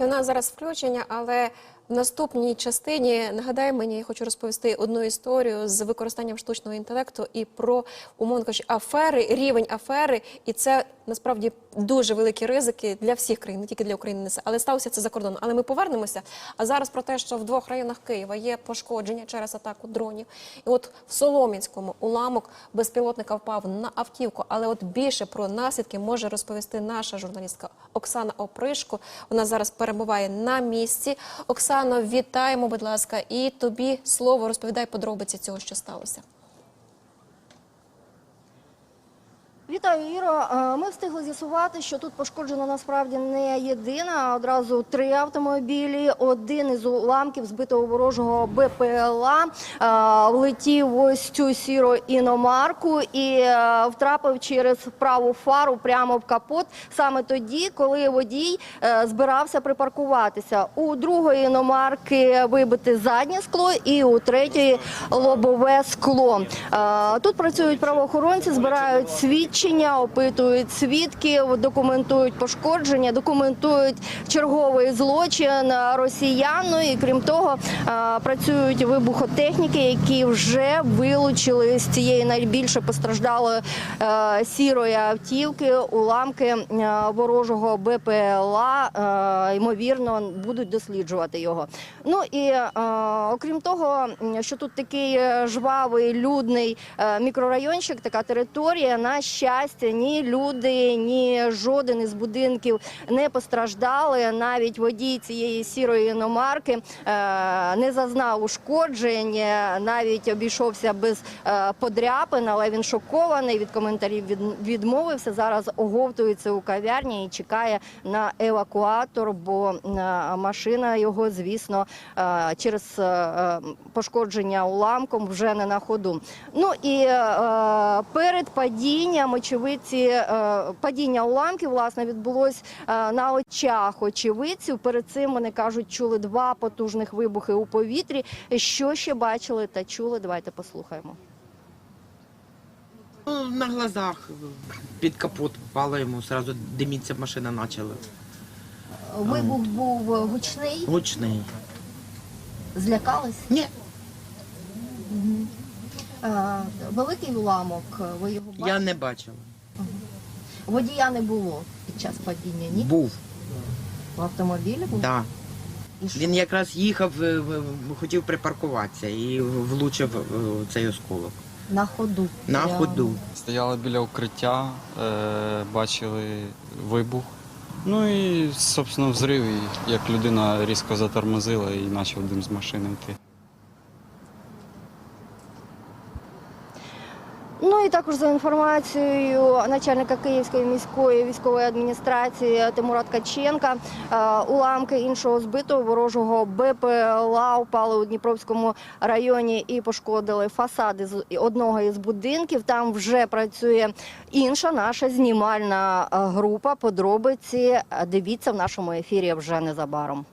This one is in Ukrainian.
І у нас зараз включення, але наступній частині нагадай мені, я хочу розповісти одну історію з використанням штучного інтелекту і про умовно кажучи, афери, рівень афери, і це насправді дуже великі ризики для всіх країн, не тільки для України несе, але сталося це за кордоном. Але ми повернемося. А зараз про те, що в двох районах Києва є пошкодження через атаку дронів. І от в Солом'янському уламок безпілотника впав на автівку. Але от більше про наслідки може розповісти наша журналістка Оксана Опришко. Вона зараз перебуває на місці. Оксано, вітаємо, будь ласка, і тобі слово розповідай подробиці цього, що сталося. Вітаю, Іро. Е, Ми встигли з'ясувати, що тут пошкоджена насправді не єдина, а одразу три автомобілі. Один із уламків збитого ворожого БПЛА е, влетів ось цю сіру іномарку і е, втрапив через праву фару прямо в капот. Саме тоді, коли водій е, збирався припаркуватися. У другої іномарки вибите заднє скло, і у третьої лобове скло. Е, Тут працюють правоохоронці, збирають свідчення, опитують свідків, документують пошкодження, документують черговий злочин росіян. І крім того, працюють вибухотехніки, які вже вилучили з цієї найбільше постраждалої е, сірої автівки уламки е, ворожого БПЛА. е, Ймовірно, будуть досліджувати його. Ну і окрім того, що тут такий жвавий людний мікрорайончик, така територія. На щастя, ні люди, ні жоден із будинків не постраждали. Навіть водій цієї сірої іномарки е, не зазнав ушкоджень, е, навіть обійшовся без е, подряпин, але він шокований від коментарів відмовився. Зараз оговтується у кав'ярні і чекає на евакуатор, бо машина його, звісно, через пошкодження уламком вже не на ходу. Ну і перед падінням очевидці е, падіння уламків власне відбулось е, на очах очевидців. Перед цим вони кажуть, чули два потужних вибухи у повітрі. Що ще бачили та чули? Давайте послухаємо. Ну, на глазах під капот попало йому, одразу диміться машина почала. Вибух був гучний, Гучний. злякались. Ні, Е, Великий уламок. Ви його? Я не бачила. Водія не було під час падіння. Ні Був, в автомобілі був. да. І що? Він якраз їхав, е, в- в- хотів припаркуватися і влучив е, цей осколок. на ходу. На Прямо. ходу. Стояли біля укриття, е, бачили вибух. Ну і, собственно, взрив, і як людина різко затормозила і почав дим з машини йти. Ну і також за інформацією начальника Київської міської військової адміністрації Тимура Ткаченка, е, уламки іншого збитого ворожого БПЛА впали у Дніпровському районі і пошкодили фасади з одного із будинків. Там вже працює інша наша знімальна е, група. Подробиці е, дивіться в нашому ефірі вже незабаром.